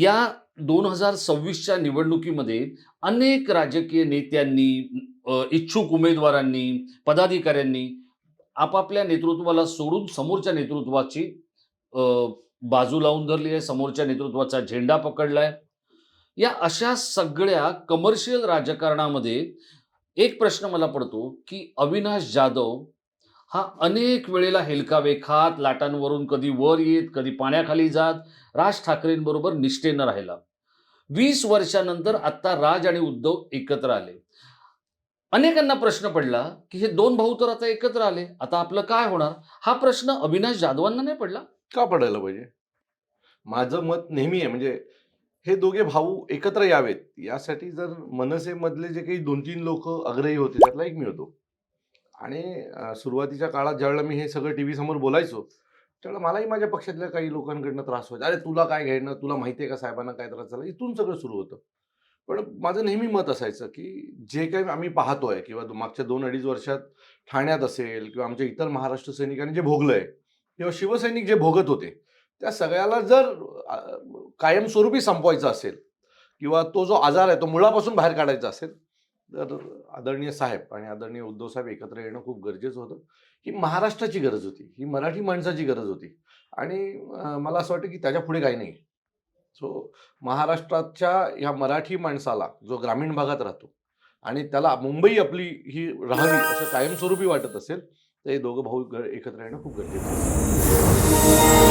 या दोन हजार सव्वीसच्या निवडणुकीमध्ये अनेक राजकीय नेत्यांनी इच्छुक उमेदवारांनी पदाधिकाऱ्यांनी आपापल्या नेतृत्वाला सोडून समोरच्या नेतृत्वाची बाजू लावून धरली आहे समोरच्या नेतृत्वाचा झेंडा पकडलाय. या अशा सगळ्या कमर्शियल राजकारणामध्ये एक प्रश्न मला पडतो की अविनाश जाधव हा अनेक वेळेला हेलकावे खात लाटांवरून कधी वर येत कधी पाण्याखाली जात राज ठाकरेंबरोबर निष्ठेनं राहिला. वीस वर्षानंतर आता राज आणि उद्धव एकत्र आले. अनेकांना प्रश्न पडला की हे दोन भाऊ तर आता एकत्र आले. आता आपलं काय होणार? हा प्रश्न अविनाश जाधवांना नाही पडला? का पडायला पाहिजे? माझं मत नेहमी आहे म्हणजे हे दोघे भाऊ एकत्र यावेत यासाठी जर मनसेमधले जे काही दोन तीन लोक अग्रही होते त्यातला एक मी होतो. आणि सुरुवातीच्या काळात ज्यावेळेला मी हे सगळं टी व्ही समोर बोलायचो त्यावेळेला मलाही माझ्या पक्षातल्या काही लोकांकडनं त्रास व्हायचा. अरे तुला काय घ्यायनं तुला माहिती आहे का साहेबांना काय त्रास झाला? इथून सगळं सुरू होतं. पण माझं नेहमी मत असायचं की जे काही आम्ही पाहतोय किंवा मागच्या दोन अडीच वर्षात ठाण्यात असेल किंवा आमच्या इतर महाराष्ट्र सैनिकांनी जे भोगलंय किंवा शिवसैनिक जे भोगत होते त्या सगळ्याला जर कायमस्वरूपी संपवायचं असेल किंवा तो जो आजार आहे तो मुळापासून बाहेर काढायचा असेल तर आदरणीय साहेब आणि आदरणीय उद्धव साहेब एकत्र येणं खूप गरजेचं होतं. ही महाराष्ट्राची गरज होती. ही मराठी माणसाची गरज होती. आणि मला असं वाटतं की त्याच्या पुढे काही नाही. सो महाराष्ट्राच्या ह्या मराठी माणसाला जो ग्रामीण भागात राहतो आणि त्याला मुंबई आपली ही राहावी असं कायमस्वरूपी वाटत असेल तर हे दोघं भाऊ ग- एकत्र येणं खूप गरजेचं